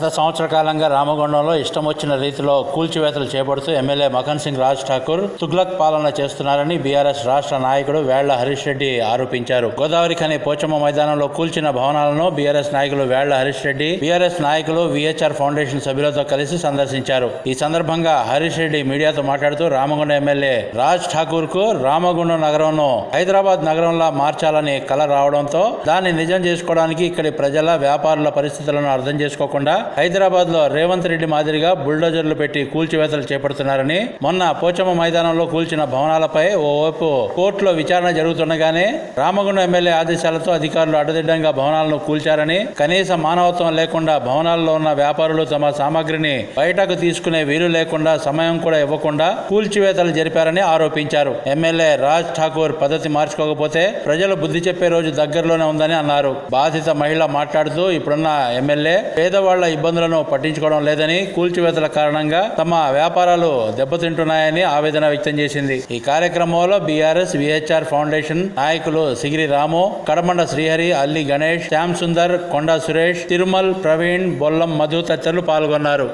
గత సంవత్సర కాలంగా రామగుండంలో ఇష్టం వచ్చిన రీతిలో కూల్చివేతలు చేపడుతూ ఎమ్మెల్యే మఖన్ సింగ్ రాజ్ ఠాకూర్ తుగ్లక్ పాలన చేస్తున్నారని బీఆర్ఎస్ రాష్ట్ర నాయకుడు వేళ్ళ హరీష్ రెడ్డి ఆరోపించారు. గోదావరి ఖని పోచమ్మ మైదానంలో కూల్చిన భవనాలను బీఆర్ఎస్ నాయకులు వేళ్ళ హరీష్ రెడ్డి బీఆర్ఎస్ నాయకులు విహెచ్ఆర్ ఫౌండేషన్ సభ్యులతో కలిసి సందర్శించారు. ఈ సందర్భంగా హరీష్ రెడ్డి మీడియాతో మాట్లాడుతూ రామగుండ ఎమ్మెల్యే రాజ్ ఠాకూర్కు రామగుండం నగరంను హైదరాబాద్ నగరంలా మార్చాలని కల రావడంతో దాన్ని నిజం చేసుకోవడానికి ఇక్కడి ప్రజల వ్యాపారుల పరిస్థితులను అర్థం చేసుకోకుండా హైదరాబాద్లో రేవంత్ రెడ్డి మాదిరిగా బుల్డోజర్లు పెట్టి కూల్చివేతలు చేపడుతున్నారని మొన్న పోచమ్మ మైదానంలో కూల్చిన భవనాలపై ఓవైపు కోర్టులో విచారణ జరుగుతుండగానే రామగుండం ఎమ్మెల్యే ఆదేశాలతో అధికారులు అడ్డదిడ్డంగా భవనాలను కూల్చారని కనీస మానవత్వం లేకుండా భవనాల్లో ఉన్న వ్యాపారులు తమ సామాగ్రిని బయటకు తీసుకునే వీలు లేకుండా సమయం కూడా ఇవ్వకుండా కూల్చివేతలు జరిపారని ఆరోపించారు. ఎమ్మెల్యే రాజ్ ఠాకూర్ పద్ధతి మార్చుకోకపోతే ప్రజలు బుద్ధి చెప్పే రోజు దగ్గరలోనే ఉందని అన్నారు. బాధిత మహిళ మాట్లాడుతూ ఇప్పుడున్న ఎమ్మెల్యే పేదవాళ్ళ ఇబ్బందులను పట్టించుకోవడం లేదని కూల్చివేతల కారణంగా తమ వ్యాపారాలు దెబ్బతింటున్నాయని ఆవేదన వ్యక్తం చేసింది. ఈ కార్యక్రమంలో బీఆర్ఎస్ విహెచ్ఆర్ ఫౌండేషన్ నాయకులు సిగిరి రాము కడమండ శ్రీహరి అల్లి గణేష్ శ్యామ్ సుందర్ కొండా సురేష్ తిరుమల్ ప్రవీణ్ బొల్లం మధు తదితరులు పాల్గొన్నారు.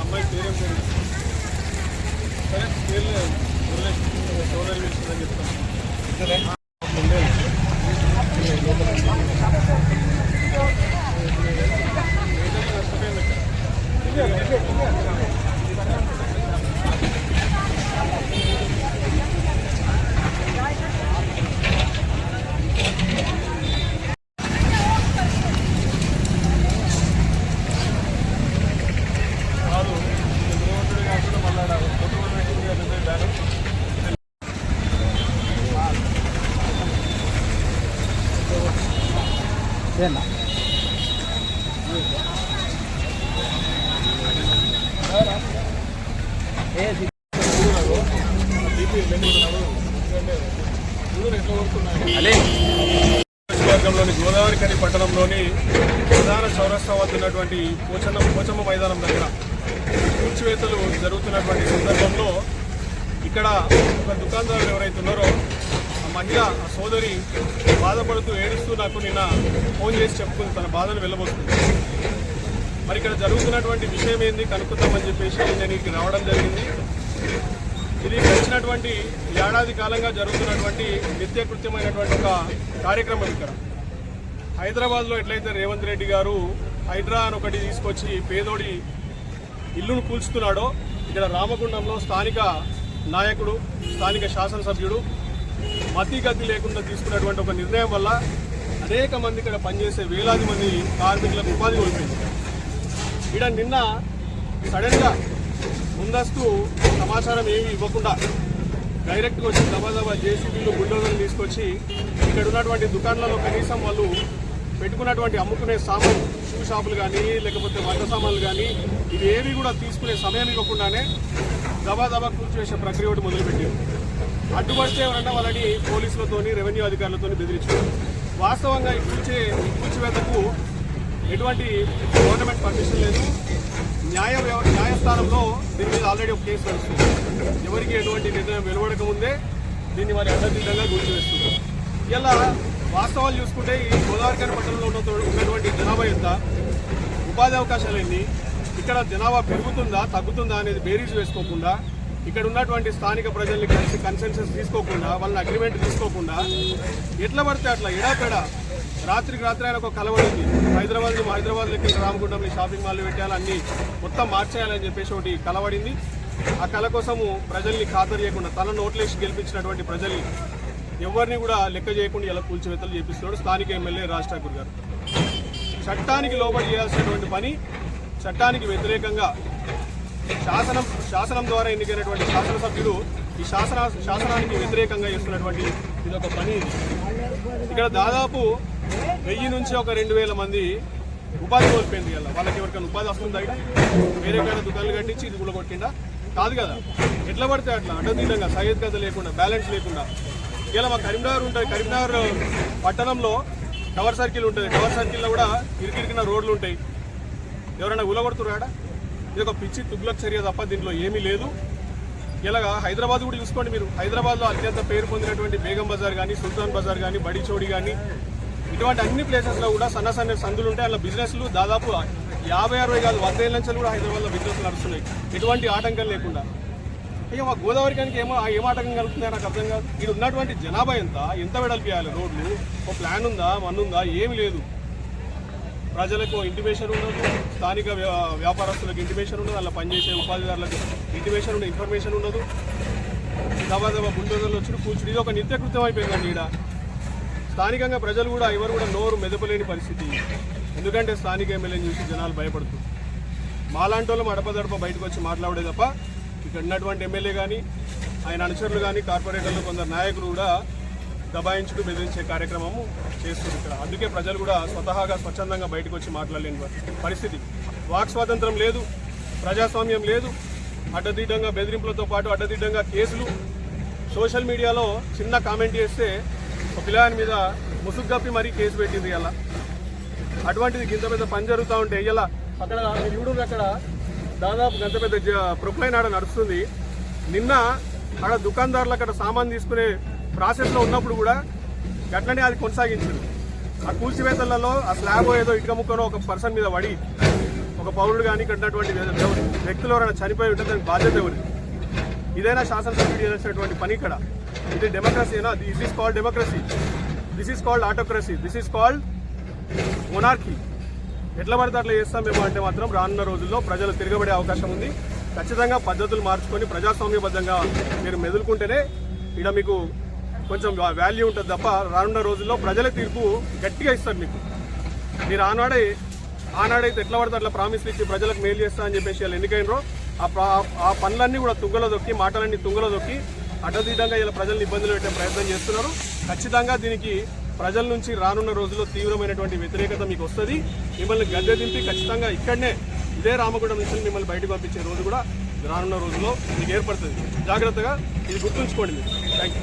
అమ్మాయి పేరేం పేరు సరే పేర్లు సోదరు అని చెప్తాను ముందే కాదు రేవంతుడు కాకుండా మళ్ళీ ఆడ కొత్త వాళ్ళు పెట్టింది కదా బ్యానర్ నియోజకవర్గంలోని గోదావరి కని పట్టణంలోని ప్రధాన చౌరస్తా వద్ద ఉన్నటువంటి పోచన్న పోచమ్మ మైదానం దగ్గర కూల్చివేతలు జరుగుతున్నటువంటి సందర్భంలో ఇక్కడ ఒక దుకాణదారులు ఎవరైతే ఉన్నారో మహిళ ఆ సోదరి బాధపడుతూ ఏడుస్తూ నాకు నిన్న ఫోన్ చేసి చెప్పుకుంది తన బాధను వెళ్ళబోతుంది. మరి ఇక్కడ జరుగుతున్నటువంటి విషయం ఏంది కనుక్కుందామని చెప్పేసి నేను ఇక్కడికి రావడం జరిగింది. ఇది గడిచినటువంటి ఏడాది కాలంగా జరుగుతున్నటువంటి నిత్యకృత్యమైనటువంటి ఒక కార్యక్రమం ఇక్కడ. హైదరాబాద్లో ఎట్లయితే రేవంత్ రెడ్డి గారు హైడ్రా అని ఒకటి తీసుకొచ్చి పేదోడి ఇల్లును కూల్చుతున్నాడో ఇక్కడ రామగుండంలో స్థానిక నాయకుడు స్థానిక శాసనసభ్యుడు మతి గతి లేకుండా తీసుకున్నటువంటి ఒక నిర్ణయం వల్ల అనేక మంది ఇక్కడ పనిచేసే వేలాది మంది కార్మికులకు ఉపాధి కోల్పోయింది. ఇక్కడ నిన్న సడన్గా ముందస్తు సమాచారం ఏమీ ఇవ్వకుండా డైరెక్ట్గా వచ్చి దబాదబా జేసీబీలు బుల్డోజర్లు తీసుకొచ్చి ఇక్కడ ఉన్నటువంటి దుకాణాలలో కనీసం వాళ్ళు పెట్టుకున్నటువంటి అమ్ముకునే సామాన్ షూ షాపులు కానీ లేకపోతే వంట సామాన్లు కానీ ఇవి ఏవి కూడా తీసుకునే సమయం ఇవ్వకుండానే దబాదబా కూల్చివేసే ప్రక్రియ ఒకటి మొదలుపెట్టారు అడ్డుపడితే ఎవరన్నా వాళ్ళని పోలీసులతోని రెవెన్యూ అధికారులతోని బెదిరించారు వాస్తవంగా ఈ కూల్చే ఈ కూల్చివేతకు ఎటువంటి గవర్నమెంట్ పర్మిషన్ లేదు. న్యాయ వ్యవ- న్యాయస్థానంలో దీని మీద ఆల్రెడీ ఒక కేసు నడుస్తుంది. ఎవరికి ఎటువంటి నిర్ణయం వెలువడకముందే దీన్ని వారి అడ్డదిడ్డంగా గుర్తువేస్తుంది ఇలా వాస్తవాలు చూసుకుంటే ఈ గోదావరి కని పట్టణంలో ఉన్న ఉన్నటువంటి జనాభా ఎంత ఉపాధి అవకాశాలు ఎన్ని ఇక్కడ జనాభా పెరుగుతుందా తగ్గుతుందా అనేది బేరీజ్ వేసుకోకుండా ఇక్కడ ఉన్నటువంటి స్థానిక ప్రజల్ని కలిసి కన్సెన్సెస్ తీసుకోకుండా వాళ్ళని అగ్రిమెంట్ తీసుకోకుండా ఎట్లా పడితే అట్లా ఎడాపెడా రాత్రికి రాత్రి ఆయన ఒక కలవడింది హైదరాబాద్ హైదరాబాద్ లెక్క రామగుండంని షాపింగ్ మాల్ పెట్టాలి అన్ని మొత్తం మార్చేయాలని చెప్పేసి ఒకటి కలవడింది. ఆ కళ కోసము ప్రజల్ని ఖాతరు చేయకుండా తన నోట్లేసి గెలిపించినటువంటి ప్రజల్ని ఎవరిని కూడా లెక్క చేయకుండా ఇలా కూల్చివేతలు చేపిస్తున్నాడు స్థానిక ఎమ్మెల్యే రాజ్ ఠాకూర్ గారు. చట్టానికి లోబడి చేయాల్సినటువంటి పని చట్టానికి వ్యతిరేకంగా శాసనం శాసనం ద్వారా ఎన్నికైనటువంటి శాసనసభ్యుడు ఈ శాసన శాసనానికి వ్యతిరేకంగా చేస్తున్నటువంటి ఇది ఒక పని ఇక్కడ దాదాపు వెయ్యి నుంచి ఒక రెండు వేల మంది ఉపాధి కోల్పోయింది కదా వాళ్ళకి ఎవరికైనా ఉపాధి వస్తుందా వేరే కాడ దుకాణాలు కట్టించి ఇది కూడా కొట్టిండా కాదు కదా. ఎట్లా పడితే అట్లా. అడ్డదిడ్డంగా సహేత్ కథ లేకుండా బ్యాలెన్స్ లేకుండా. ఇలా మా కరీంనగర్ ఉంటుంది కరీంనగర్ పట్టణంలో టవర్ సర్కిల్ ఉంటుంది. టవర్ సర్కిల్లో కూడా ఇరికిరికిన రోడ్లు ఉంటాయి. ఎవరైనా ఉలగొడుతున్నారా ఇది ఒక పిచ్చి తుగ్లక్ చర్య తప్ప దీంట్లో ఏమీ లేదు. ఇలాగా హైదరాబాద్ కూడా చూసుకోండి మీరు. హైదరాబాద్లో అత్యంత పేరు పొందినటువంటి బేగం బజార్ కానీ సుల్తాన్ బజార్ కానీ బడిచోడి కానీ ఇటువంటి అన్ని ప్లేసెస్లో కూడా సన్న సన్న సందులు ఉంటాయి. అలా బిజినెస్లు దాదాపు యాభై అరవై కాదు వంద ఏళ్ళ నుంచి కూడా హైదరాబాద్లో బిజినెస్ నడుస్తున్నాయి. ఎటువంటి ఆటంకం లేకుండా. అయ్యో మా గోదావరి కానీ ఏమో ఏం ఆటంకం కలుగుతుందో నాకు అర్థం కాదు. ఇక్కడ ఉన్నటువంటి జనాభా ఎంత? ఎంత వెడల్పు చేయాలి? రోడ్లు? ఒక ప్లాన్ ఉందా? మన్నుందా? ఏమి ఏమీ లేదు. ప్రజలకు ఇంటిమేషన్ ఉండదు స్థానిక వ్యా- వ్యాపారస్తులకు ఇంటిమేషన్ ఉండదు అలా పనిచేసే ఉపాధిదారులకు ఇంటిమేషన్ ఉండదు ఇన్ఫర్మేషన్ ఉండదు దబా దబా బుల్డోజర్లు వచ్చి కూర్చుని ఇది ఒక నిత్యకృత్యం అయిపోయిందండి ఈడ. స్థానికంగా ప్రజలు కూడా ఎవరు కూడా నోరు మెదపలేని పరిస్థితి. ఎందుకంటే స్థానిక ఎమ్మెల్యేని చూసి జనాలు భయపడుతూ. మాలాంటి వాళ్ళు అడపదడప బయటకు వచ్చి మాట్లాడే తప్ప ఇక్కడ ఉన్నటువంటి ఎమ్మెల్యే కానీ ఆయన అనుచరులు కానీ కార్పొరేటర్లు కొందరు నాయకులు కూడా దబాయించుకు బెదిరించే కార్యక్రమము చేస్తుంది ఇక్కడ. అందుకే ప్రజలు కూడా స్వతహాగా స్వచ్ఛందంగా బయటకు వచ్చి మాట్లాడలేని పరిస్థితి. వాక్ స్వాతంత్రం లేదు ప్రజాస్వామ్యం లేదు అడ్డదిడ్డంగా బెదిరింపులతో పాటు అడ్డదిడ్డంగా కేసులు. సోషల్ మీడియాలో చిన్న కామెంట్ చేస్తే ఒక పిల్లాని మీద ముసుగ్గప్పి మరీ కేసు పెట్టింది ఇలా. అటువంటిది గింత పెద్ద పని జరుగుతూ ఉంటే ఇలా అక్కడ మీరు అక్కడ దాదాపు గంత పెద్ద జ- ప్రొక్లైన్ ఆడ నడుస్తుంది. నిన్న ఆడ దుకాణదారులు అక్కడ సామాన్ తీసుకునే ప్రాసెస్లో ఉన్నప్పుడు కూడా గట్లనే అది కొనసాగించారు ఆ కూల్చివేతలలో ఆ స్లాబ్ ఏదో ఇటుక ముక్కనో ఒక పర్సన్ మీద పడి ఒక పౌరుడు కానీ కట్టినటువంటి వ్యక్తులు ఎవరైనా చనిపోయి ఉంటే దానికి బాధ్యత ఎవరు ఇదైనా శాసనసభ్యుడు చేసినటువంటి పని ఇక్కడ. ఇది డెమోక్రసీనా this is called democracy this is called autocracy this is called monarchy ఎట్లా పడితే అట్లా చేస్తాం మేము అంటే మాత్రం రానున్న రోజుల్లో ప్రజలు తిరగబడే అవకాశం ఉంది. ఖచ్చితంగా పద్ధతులు మార్చుకొని ప్రజాస్వామ్యబద్ధంగా మీరు మెదులుకుంటేనే ఇక్కడ మీకు కొంచెం వాల్యూ ఉంటుంది తప్ప రానున్న రోజుల్లో ప్రజల తీర్పు గట్టిగా ఇస్తారు మీకు. మీరు ఆనాడే ఆనాడైతే ఎట్లా పడితే అట్లా ప్రామిస్లు ఇచ్చి ప్రజలకు మేలు చేస్తా అని చెప్పేసి వాళ్ళు ఎన్నికైనరో ఆ ప్రా- ఆ పనులన్నీ కూడా తుంగలో దొక్కి మాటలన్నీ తుంగలో దొక్కి అడ్డదిడ్డంగా ఇలా ప్రజల్ని ఇబ్బందులు పెట్టే ప్రయత్నం చేస్తున్నారు. ఖచ్చితంగా దీనికి ప్రజల నుంచి రానున్న రోజుల్లో తీవ్రమైనటువంటి వ్యతిరేకత మీకు వస్తుంది. మిమ్మల్ని గద్దె దింపి ఖచ్చితంగా ఇక్కడనే ఇదే రామగుండం నుంచి మిమ్మల్ని బయటకు పంపించే రోజు కూడా రానున్న రోజుల్లో మీకు ఏర్పడుతుంది. జాగ్రత్తగా ఇది గుర్తుంచుకోండి మీరు. Thank you